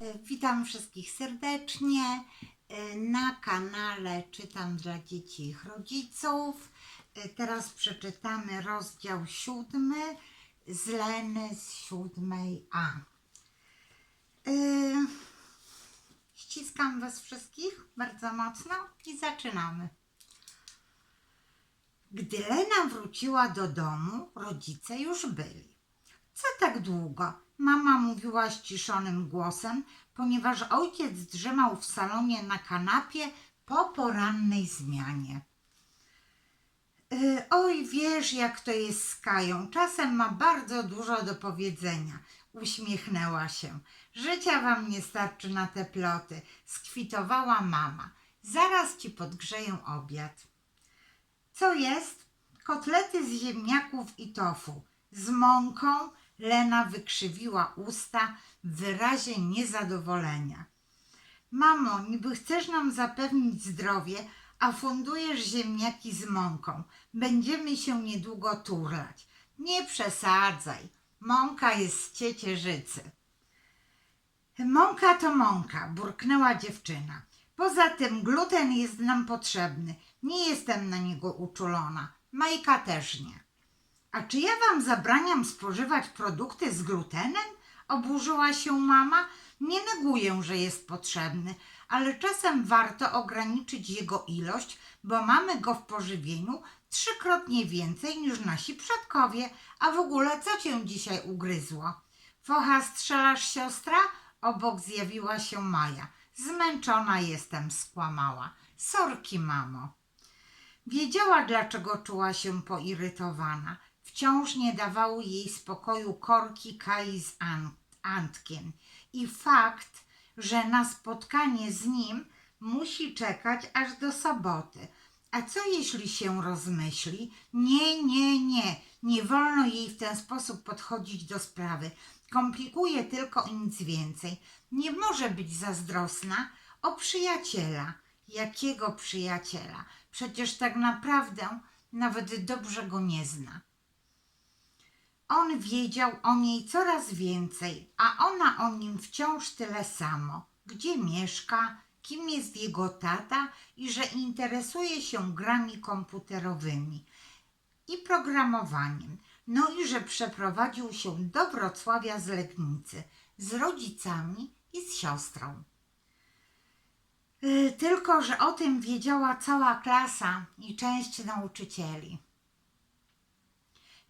E, Witam wszystkich serdecznie e, na kanale Czytam dla dzieci i ich rodziców. E, Teraz przeczytamy rozdział siódmy z Leny z siódmej A. Ściskam Was wszystkich bardzo mocno i zaczynamy. Gdy Lena wróciła do domu, rodzice już byli. Co tak długo? Mama mówiła ściszonym głosem, ponieważ ojciec drzemał w salonie na kanapie po porannej zmianie. Yy, oj, wiesz, jak to jest z Kają. Czasem ma bardzo dużo do powiedzenia. Uśmiechnęła się. Życia wam nie starczy na te ploty. Skwitowała mama. Zaraz ci podgrzeję obiad. Co jest? Kotlety z ziemniaków i tofu. Z mąką Lena wykrzywiła usta w wyrazie niezadowolenia. Mamo, niby chcesz nam zapewnić zdrowie, a fundujesz ziemniaki z mąką. Będziemy się niedługo turlać. Nie przesadzaj. Mąka jest z ciecierzycy. Mąka to mąka, burknęła dziewczyna. Poza tym gluten jest nam potrzebny. Nie jestem na niego uczulona. Majka też nie. A czy ja wam zabraniam spożywać produkty z glutenem? Oburzyła się mama. Nie neguję, że jest potrzebny, ale czasem warto ograniczyć jego ilość, bo mamy go w pożywieniu trzykrotnie więcej niż nasi przodkowie. A w ogóle co cię dzisiaj ugryzło? Focha strzelasz siostra? Obok zjawiła się Maja. Zmęczona jestem, skłamała. Sorki, mamo. Wiedziała, dlaczego czuła się poirytowana. Wciąż nie dawały jej spokoju korki Kai z Ant- Antkiem i fakt, że na spotkanie z nim musi czekać aż do soboty. A co jeśli się rozmyśli? Nie, nie, nie. Nie wolno jej w ten sposób podchodzić do sprawy. Komplikuje tylko i nic więcej. Nie może być zazdrosna o przyjaciela. Jakiego przyjaciela? Przecież tak naprawdę nawet dobrze go nie zna. On wiedział o niej coraz więcej, a ona o nim wciąż tyle samo. Gdzie mieszka, kim jest jego tata i że interesuje się grami komputerowymi i programowaniem. No i że przeprowadził się do Wrocławia z Legnicy z rodzicami i z siostrą. Yy, Tylko, że o tym wiedziała cała klasa i część nauczycieli.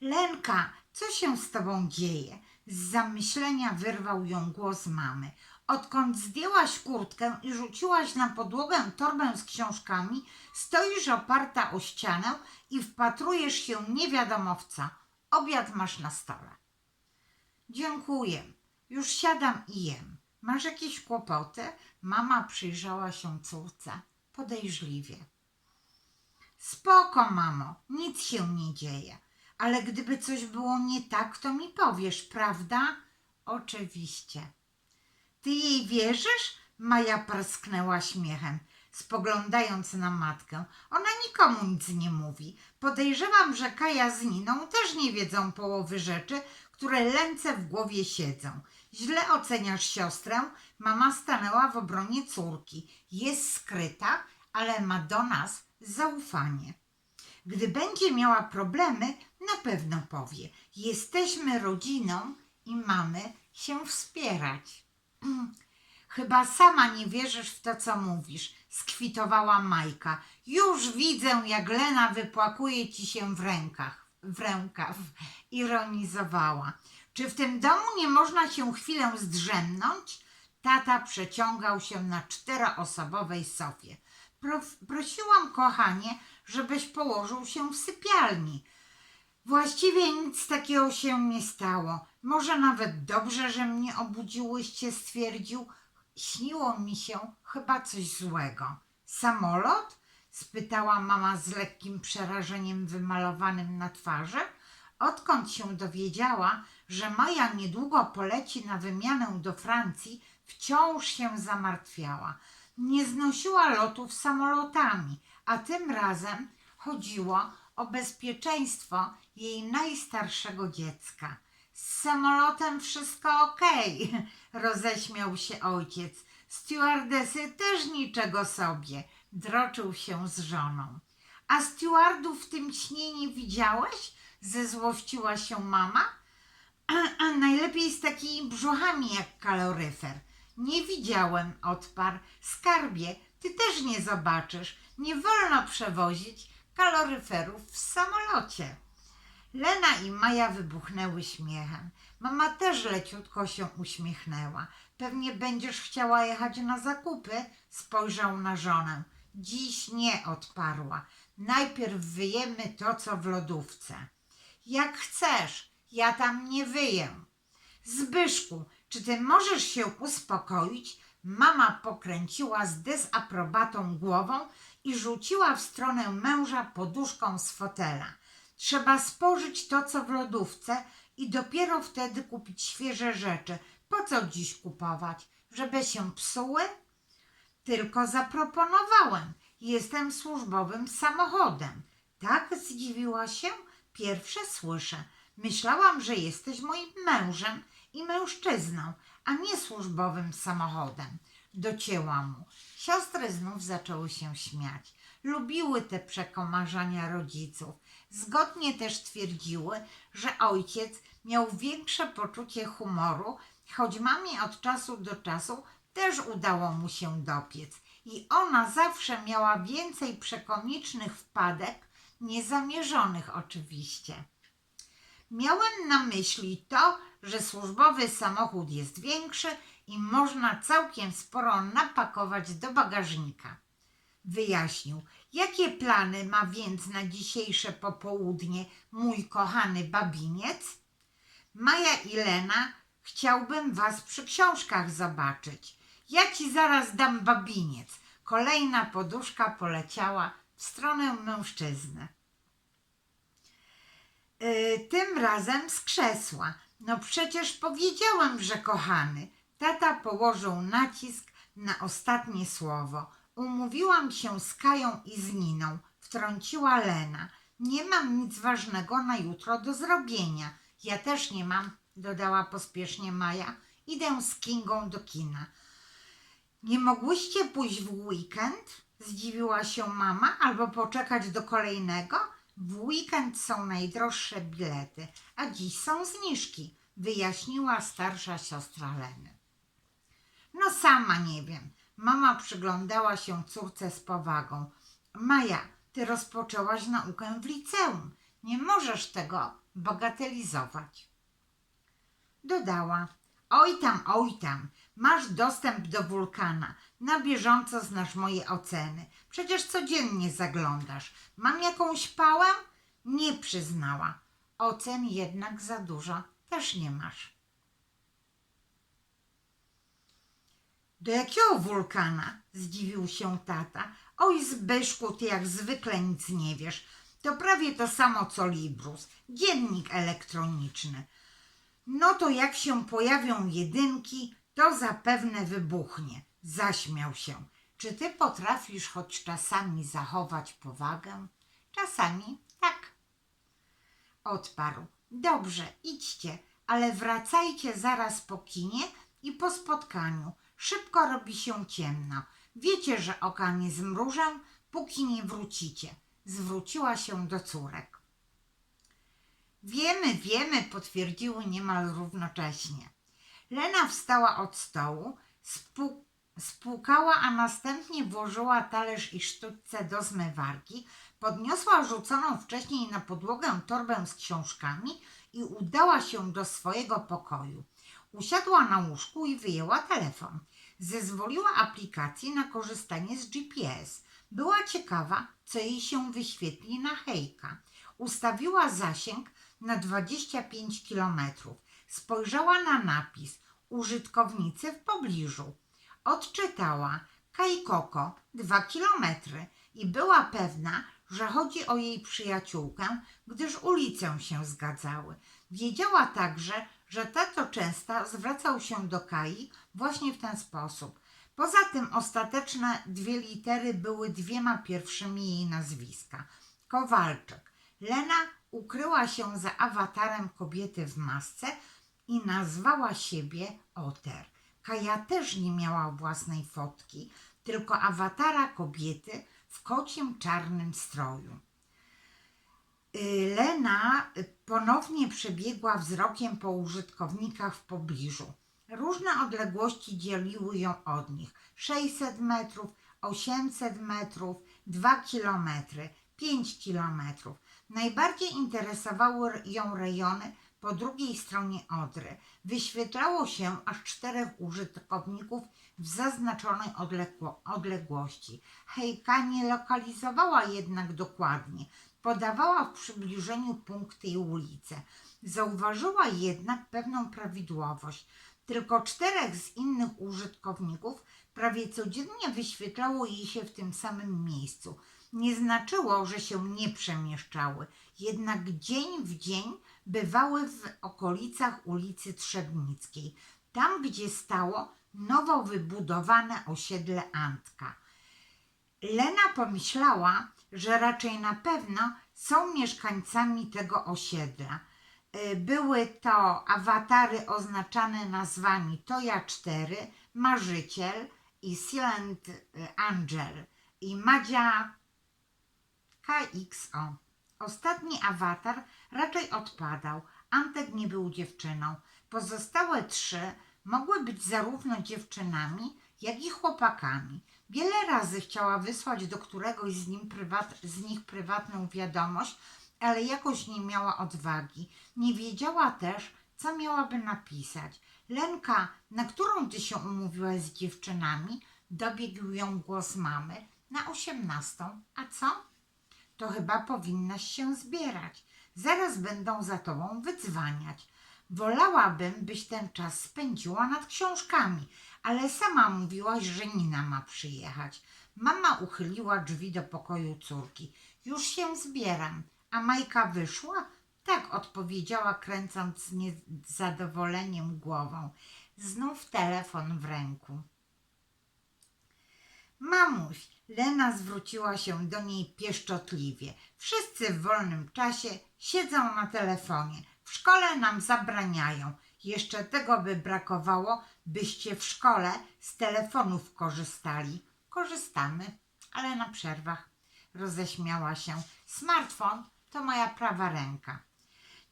Lenka, co się z tobą dzieje? Z zamyślenia wyrwał ją głos mamy. Odkąd zdjęłaś kurtkę i rzuciłaś na podłogę torbę z książkami, stoisz oparta o ścianę i wpatrujesz się nie w co. Obiad masz na stole. Dziękuję. Już siadam i jem. Masz jakieś kłopoty? Mama przyjrzała się córce podejrzliwie. Spoko, mamo, nic się nie dzieje. Ale gdyby coś było nie tak, to mi powiesz, prawda? Oczywiście. Ty jej wierzysz? Maja parsknęła śmiechem, spoglądając na matkę. Ona nikomu nic nie mówi. Podejrzewam, że Kaja z Niną też nie wiedzą połowy rzeczy, które lęce w głowie siedzą. Źle oceniasz siostrę. Mama stanęła w obronie córki. Jest skryta, ale ma do nas zaufanie. Gdy będzie miała problemy, na pewno powie: Jesteśmy rodziną i mamy się wspierać. Chyba sama nie wierzysz w to, co mówisz, skwitowała Majka. Już widzę, jak Lena wypłakuje ci się w rękach, w rękaw, ironizowała. Czy w tym domu nie można się chwilę zdrzemnąć? Tata przeciągał się na czteroosobowej sofie. Pro, prosiłam, kochanie, żebyś położył się w sypialni. Właściwie nic takiego się nie stało. Może nawet dobrze, że mnie obudziłyście, stwierdził. Śniło mi się chyba coś złego. Samolot? spytała mama z lekkim przerażeniem wymalowanym na twarzy. Odkąd się dowiedziała, że Maja niedługo poleci na wymianę do Francji, wciąż się zamartwiała. Nie znosiła lotów samolotami, a tym razem chodziło o bezpieczeństwo jej najstarszego dziecka. Z samolotem wszystko okej, roześmiał się ojciec. Stewardesy też niczego sobie, droczył się z żoną. A stewardów w tym śnie nie widziałeś? Zezłościła się mama. Najlepiej z takimi brzuchami jak kaloryfer. Nie widziałem, odparł. Skarbie, ty też nie zobaczysz. Nie wolno przewozić kaloryferów w samolocie. Lena i Maja wybuchnęły śmiechem. Mama też leciutko się uśmiechnęła. Pewnie będziesz chciała jechać na zakupy? Spojrzał na żonę. Dziś nie, odparła. Najpierw wyjemy to, co w lodówce. Jak chcesz, ja tam nie wyję. Zbyszku, czy ty możesz się uspokoić? Mama pokręciła z dezaprobatą głową i rzuciła w stronę męża poduszką z fotela. Trzeba spożyć to, co w lodówce i dopiero wtedy kupić świeże rzeczy. Po co dziś kupować? Żeby się psuły? Tylko zaproponowałem. Jestem służbowym samochodem. Tak zdziwiła się? Pierwsze słyszę. Myślałam, że jesteś moim mężem i mężczyzną, a nie służbowym samochodem. Docięła mu. Siostry znów zaczęły się śmiać. Lubiły te przekomarzania rodziców. Zgodnie też twierdziły, że ojciec miał większe poczucie humoru, choć mamie od czasu do czasu też udało mu się dopiec. I ona zawsze miała więcej przekomicznych wpadek, niezamierzonych oczywiście. Miałem na myśli to, że służbowy samochód jest większy i można całkiem sporo napakować do bagażnika. Wyjaśnił, jakie plany ma więc na dzisiejsze popołudnie mój kochany babiniec? Maja i Lena, chciałbym was przy książkach zobaczyć. Ja ci zaraz dam babiniec. Kolejna poduszka poleciała w stronę mężczyzny. Yy, tym razem z krzesła. No przecież powiedziałem, że kochany. Tata położył nacisk na ostatnie słowo. Umówiłam się z Kają i z Niną, wtrąciła Lena. Nie mam nic ważnego na jutro do zrobienia. Ja też nie mam, dodała pospiesznie Maja. Idę z Kingą do kina. Nie mogłyście pójść w weekend? Zdziwiła się mama, albo poczekać do kolejnego? W weekend są najdroższe bilety, a dziś są zniżki, wyjaśniła starsza siostra Leny. No sama nie wiem. Mama przyglądała się córce z powagą. Maja, ty rozpoczęłaś naukę w liceum. Nie możesz tego bagatelizować. Dodała. Oj tam, oj tam, masz dostęp do wulkana. Na bieżąco znasz moje oceny. Przecież codziennie zaglądasz. Mam jakąś pałę? Nie przyznała. Ocen jednak za dużo też nie masz. Do jakiego wulkana? Zdziwił się tata. Oj, Zbyszku, ty jak zwykle nic nie wiesz. To prawie to samo co Librus, dziennik elektroniczny. No to jak się pojawią jedynki, to zapewne wybuchnie. Zaśmiał się. Czy ty potrafisz choć czasami zachować powagę? Czasami tak. Odparł. Dobrze, idźcie, ale wracajcie zaraz po kinie i po spotkaniu. Szybko robi się ciemno. Wiecie, że oka nie zmrużę, póki nie wrócicie. Zwróciła się do córek. Wiemy, wiemy, potwierdziły niemal równocześnie. Lena wstała od stołu, spłu- spłukała, a następnie włożyła talerz i sztućce do zmywarki, podniosła rzuconą wcześniej na podłogę torbę z książkami i udała się do swojego pokoju. Usiadła na łóżku i wyjęła telefon. Zezwoliła aplikacji na korzystanie z GPS. Była ciekawa, co jej się wyświetli na hejka. Ustawiła zasięg na 25 kilometrów. Spojrzała na napis użytkownicy w pobliżu. Odczytała Kajkoko 2 kilometry i była pewna, że chodzi o jej przyjaciółkę, gdyż ulice się zgadzały. Wiedziała także, że tato często zwracał się do Kai właśnie w ten sposób. Poza tym ostateczne dwie litery były dwiema pierwszymi jej nazwiska. Kowalczyk. Lena ukryła się za awatarem kobiety w masce, i nazwała siebie Oter. Kaja też nie miała własnej fotki, tylko awatara kobiety w kocim czarnym stroju. Y, Lena ponownie przebiegła wzrokiem po użytkownikach w pobliżu. Różne odległości dzieliły ją od nich. 600 metrów, 800 metrów, 2 kilometry, 5 kilometrów. Najbardziej interesowały ją rejony po drugiej stronie Odry. Wyświetlało się aż czterech użytkowników w zaznaczonej odległo- odległości. Hejka nie lokalizowała jednak dokładnie. Podawała w przybliżeniu punkty i ulice. Zauważyła jednak pewną prawidłowość. Tylko czterech z innych użytkowników prawie codziennie wyświetlało jej się w tym samym miejscu. Nie znaczyło, że się nie przemieszczały, jednak dzień w dzień bywały w okolicach ulicy Trzebnickiej, tam gdzie stało nowo wybudowane osiedle Antka. Lena pomyślała, że raczej na pewno są mieszkańcami tego osiedla. Y, Były to awatary oznaczane nazwami Toja 4, Marzyciel i Silent Angel i Madzia KXO. Ostatni awatar raczej odpadał. Antek nie był dziewczyną. Pozostałe trzy mogły być zarówno dziewczynami, jak i chłopakami. Wiele razy chciała wysłać do któregoś z, nim prywat, z nich prywatną wiadomość, ale jakoś nie miała odwagi. Nie wiedziała też, co miałaby napisać. Lenka, na którą ty się umówiłaś z dziewczynami? Dobiegł ją głos mamy. Na osiemnastą. A co? To chyba powinnaś się zbierać. Zaraz będą za tobą wydzwaniać. Wolałabym, byś ten czas spędziła nad książkami, ale sama mówiłaś, że Nina ma przyjechać. Mama uchyliła drzwi do pokoju córki. Już się zbieram. A Majka wyszła? Tak, odpowiedziała, kręcąc z niezadowoleniem głową. Znów telefon w ręku. Mamuś, Lena zwróciła się do niej pieszczotliwie. Wszyscy w wolnym czasie siedzą na telefonie. W szkole nam zabraniają. Jeszcze tego by brakowało, byście w szkole z telefonów korzystali. Korzystamy, ale na przerwach. Roześmiała się. Smartfon to moja prawa ręka.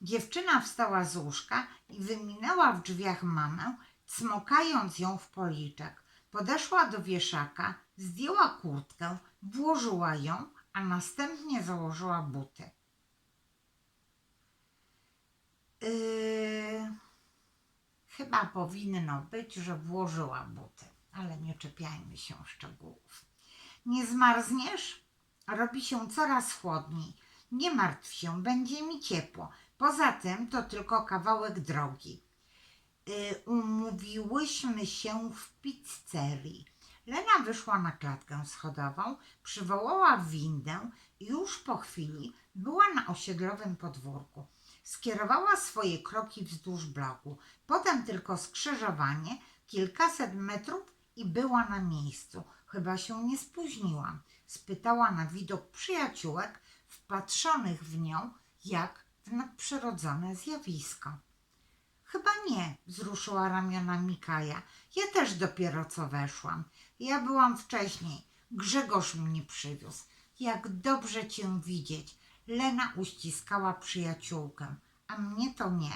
Dziewczyna wstała z łóżka i wyminęła w drzwiach mamę, cmokając ją w policzek. Podeszła do wieszaka, zdjęła kurtkę, włożyła ją, a następnie założyła buty. Yy, chyba powinno być, że włożyła buty, ale nie czepiajmy się szczegółów. Nie zmarzniesz? Robi się coraz chłodniej. Nie martw się, będzie mi ciepło. Poza tym to tylko kawałek drogi. Y, umówiłyśmy się w pizzerii. Lena wyszła na klatkę schodową, przywołała windę i już po chwili była na osiedlowym podwórku. Skierowała swoje kroki wzdłuż bloku, potem tylko skrzyżowanie, kilkaset metrów i była na miejscu. Chyba się nie spóźniłam. Spytała na widok przyjaciółek, wpatrzonych w nią jak w nadprzyrodzone zjawisko. Chyba nie, wzruszyła ramionami Kaja. Ja też dopiero co weszłam. Ja byłam wcześniej. Grzegorz mnie przywiózł. Jak dobrze cię widzieć. Lena uściskała przyjaciółkę. A mnie to nie?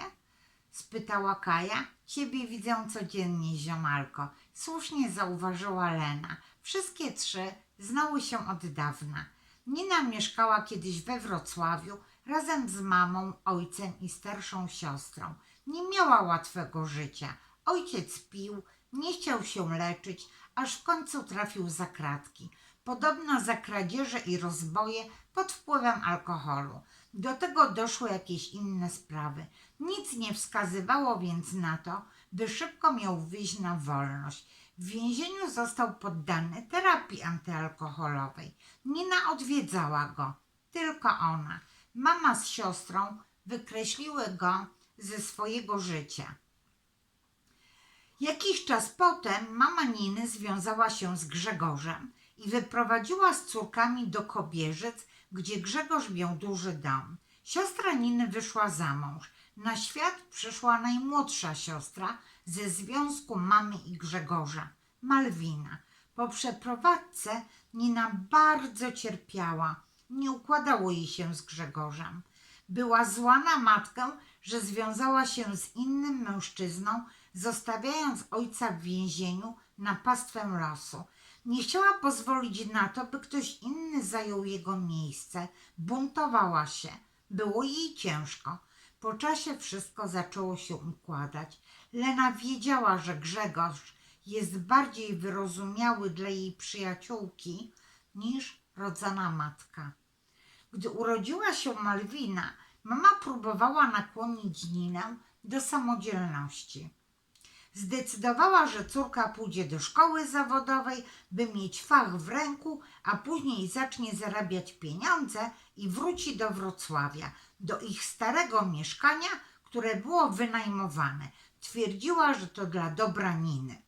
spytała Kaja. Ciebie widzę codziennie, ziomalko. Słusznie zauważyła Lena. Wszystkie trzy znały się od dawna. Nina mieszkała kiedyś we Wrocławiu razem z mamą, ojcem i starszą siostrą. Nie miała łatwego życia. Ojciec pił, nie chciał się leczyć, aż w końcu trafił za kratki. Podobno za kradzieże i rozboje pod wpływem alkoholu. Do tego doszły jakieś inne sprawy. Nic nie wskazywało więc na to, by szybko miał wyjść na wolność. W więzieniu został poddany terapii antyalkoholowej. Nina odwiedzała go, tylko ona. Mama z siostrą wykreśliły go ze swojego życia. Jakiś czas potem mama Niny związała się z Grzegorzem i wyprowadziła z córkami do Kobierzyc, gdzie Grzegorz miał duży dom. Siostra Niny wyszła za mąż. Na świat przyszła najmłodsza siostra ze związku mamy i Grzegorza, Malwina. Po przeprowadzce Nina bardzo cierpiała. Nie układało jej się z Grzegorzem. Była zła na matkę, że związała się z innym mężczyzną, zostawiając ojca w więzieniu na pastwę losu. Nie chciała pozwolić na to, by ktoś inny zajął jego miejsce. Buntowała się. Było jej ciężko. Po czasie wszystko zaczęło się układać. Lena wiedziała, że Grzegorz jest bardziej wyrozumiały dla jej przyjaciółki niż rodzona matka. Gdy urodziła się Malwina, mama próbowała nakłonić Ninę do samodzielności. Zdecydowała, że córka pójdzie do szkoły zawodowej, by mieć fach w ręku, a później zacznie zarabiać pieniądze i wróci do Wrocławia, do ich starego mieszkania, które było wynajmowane. Twierdziła, że to dla dobra Niny.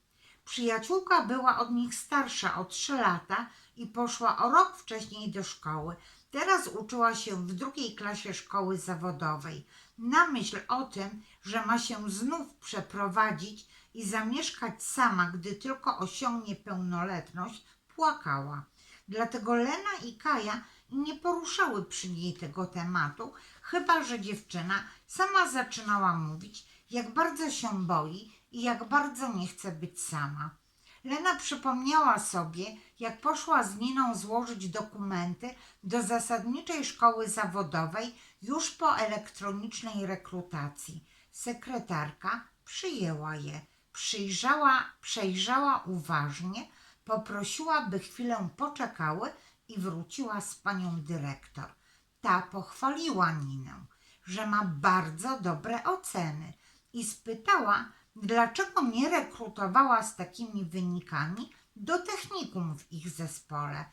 Przyjaciółka była od nich starsza o trzy lata i poszła o rok wcześniej do szkoły. Teraz uczyła się w drugiej klasie szkoły zawodowej. Na myśl o tym, że ma się znów przeprowadzić i zamieszkać sama, gdy tylko osiągnie pełnoletność, płakała. Dlatego Lena i Kaja nie poruszały przy niej tego tematu, chyba że dziewczyna sama zaczynała mówić, jak bardzo się boi i jak bardzo nie chce być sama. Lena przypomniała sobie, jak poszła z Niną złożyć dokumenty do zasadniczej szkoły zawodowej już po elektronicznej rekrutacji. Sekretarka przyjęła je, przyjrzała, przejrzała uważnie, poprosiła, by chwilę poczekały i wróciła z panią dyrektor. Ta pochwaliła Ninę, że ma bardzo dobre oceny i spytała, dlaczego nie rekrutowała z takimi wynikami do technikum w ich zespole.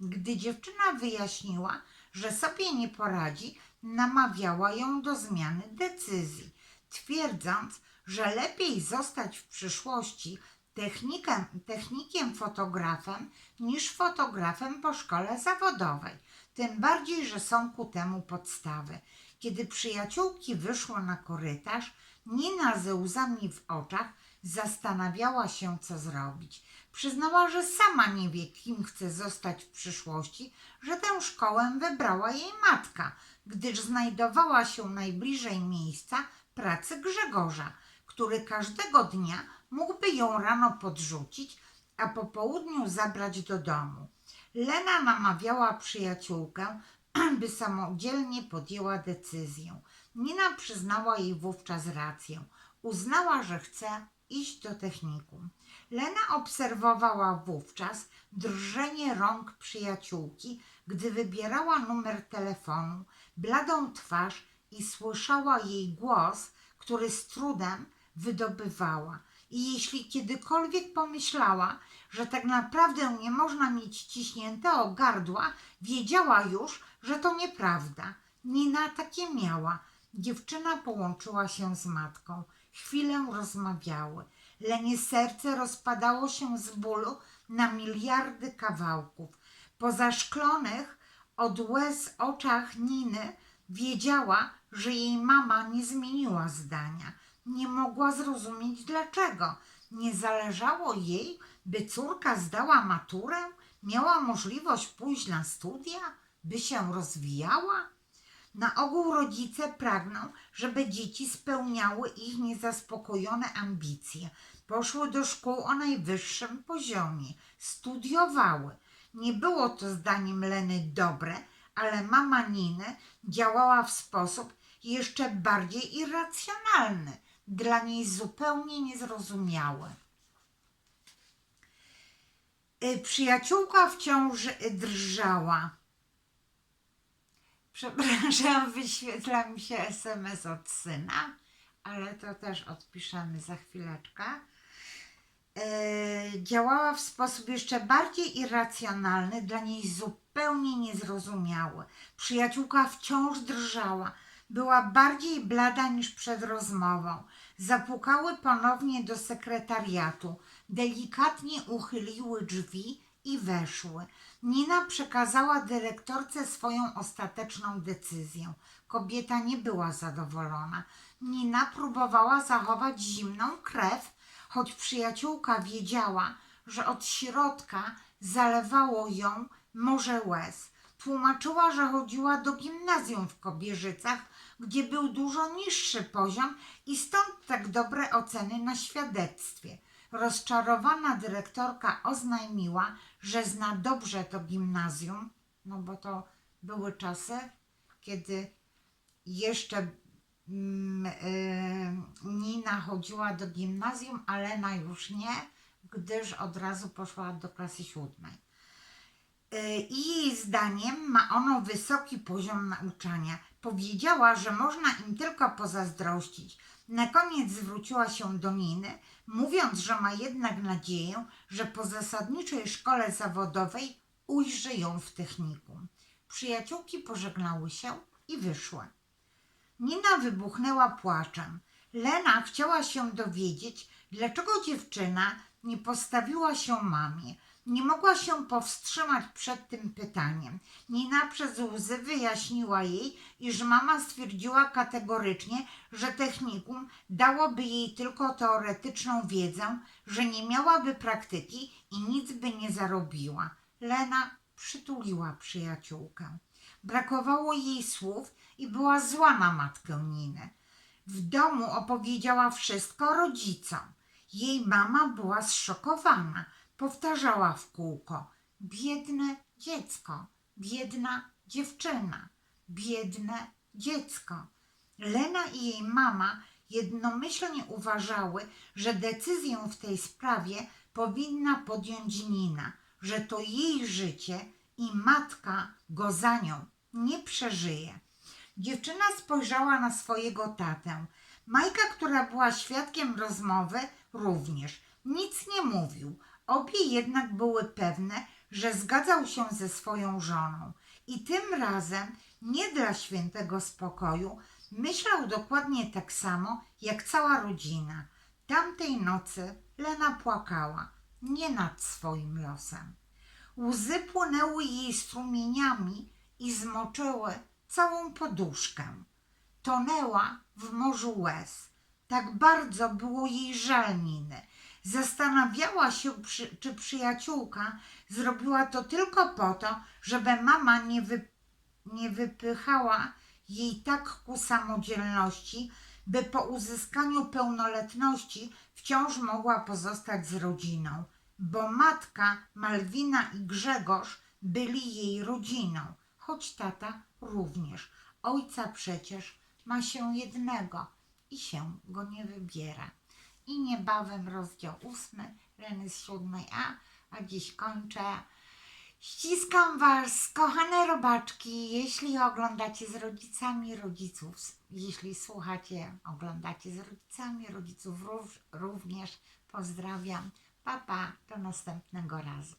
Gdy dziewczyna wyjaśniła, że sobie nie poradzi, namawiała ją do zmiany decyzji, twierdząc, że lepiej zostać w przyszłości technikiem, technikiem fotografem niż fotografem po szkole zawodowej. Tym bardziej, że są ku temu podstawy. Kiedy przyjaciółki wyszły na korytarz, Nina ze łzami w oczach zastanawiała się, co zrobić. Przyznała, że sama nie wie, kim chce zostać w przyszłości, że tę szkołę wybrała jej matka, gdyż znajdowała się najbliżej miejsca pracy Grzegorza, który każdego dnia mógłby ją rano podrzucić, a po południu zabrać do domu. Lena namawiała przyjaciółkę, by samodzielnie podjęła decyzję. Nina przyznała jej wówczas rację. Uznała, że chce iść do technikum. Lena obserwowała wówczas drżenie rąk przyjaciółki, gdy wybierała numer telefonu, bladą twarz i słyszała jej głos, który z trudem wydobywała. I jeśli kiedykolwiek pomyślała, że tak naprawdę nie można mieć ciśniętego gardła, wiedziała już, że to nieprawda. Nina takie miała. Dziewczyna połączyła się z matką. Chwilę rozmawiały. Lenie serce rozpadało się z bólu na miliardy kawałków. Po zaszklonych od łez oczach Niny wiedziała, że jej mama nie zmieniła zdania. Nie mogła zrozumieć dlaczego. Nie zależało jej, by córka zdała maturę, miała możliwość pójść na studia, by się rozwijała. Na ogół rodzice pragną, żeby dzieci spełniały ich niezaspokojone ambicje, poszły do szkół o najwyższym poziomie, studiowały. Nie było to zdaniem Leny dobre, ale mama Niny działała w sposób jeszcze bardziej irracjonalny, dla niej zupełnie niezrozumiały. Y, Przyjaciółka wciąż drżała. Przepraszam, wyświetla mi się SMS od syna, ale to też odpiszemy za chwileczkę. E, działała w sposób jeszcze bardziej irracjonalny, dla niej zupełnie niezrozumiały. Przyjaciółka wciąż drżała. Była bardziej blada niż przed rozmową. Zapukały ponownie do sekretariatu. Delikatnie uchyliły drzwi i weszły. Nina przekazała dyrektorce swoją ostateczną decyzję. Kobieta nie była zadowolona. Nina próbowała zachować zimną krew, choć przyjaciółka wiedziała, że od środka zalewało ją morze łez. Tłumaczyła, że chodziła do gimnazjum w Kobierzycach, gdzie był dużo niższy poziom i stąd tak dobre oceny na świadectwie. Rozczarowana dyrektorka oznajmiła, że zna dobrze to gimnazjum, no bo to były czasy, kiedy jeszcze mm, y, Nina chodziła do gimnazjum, a Lena już nie, gdyż od razu poszła do klasy siódmej. Y, i jej zdaniem ma ono wysoki poziom nauczania. Powiedziała, że można im tylko pozazdrościć. Na koniec zwróciła się do Niny, mówiąc, że ma jednak nadzieję, że po zasadniczej szkole zawodowej ujrzy ją w technikum. Przyjaciółki pożegnały się i wyszły. Nina wybuchnęła płaczem. Lena chciała się dowiedzieć, dlaczego dziewczyna nie postawiła się mamie. Nie mogła się powstrzymać przed tym pytaniem. Nina przez łzy wyjaśniła jej, iż mama stwierdziła kategorycznie, że technikum dałoby jej tylko teoretyczną wiedzę, że nie miałaby praktyki i nic by nie zarobiła. Lena przytuliła przyjaciółkę. Brakowało jej słów i była zła na matkę Niny. W domu opowiedziała wszystko rodzicom. Jej mama była zszokowana. Powtarzała w kółko: Biedne dziecko, biedna dziewczyna, biedne dziecko. Lena i jej mama jednomyślnie uważały, że decyzję w tej sprawie powinna podjąć Nina, że to jej życie i matka go za nią nie przeżyje. Dziewczyna spojrzała na swojego tatę. Majka, która była świadkiem rozmowy, również nic nie mówił. Obie jednak były pewne, że zgadzał się ze swoją żoną i tym razem nie dla świętego spokoju myślał dokładnie tak samo jak cała rodzina. Tamtej nocy Lena płakała, nie nad swoim losem. Łzy płynęły jej strumieniami i zmoczyły całą poduszkę. Tonęła w morzu łez. Tak bardzo było jej żal. Zastanawiała się, czy przyjaciółka zrobiła to tylko po to, żeby mama nie, wy, nie wypychała jej tak ku samodzielności, by po uzyskaniu pełnoletności wciąż mogła pozostać z rodziną, bo matka, Malwina i Grzegorz byli jej rodziną, choć tata również. Ojca przecież ma się jednego i się go nie wybiera. I niebawem rozdział ósmy, Leny z siódmej A, a dziś kończę. Ściskam Was, kochane robaczki, jeśli oglądacie z rodzicami rodziców, jeśli słuchacie, oglądacie z rodzicami rodziców rów- również, pozdrawiam. Papa, pa, do następnego razu.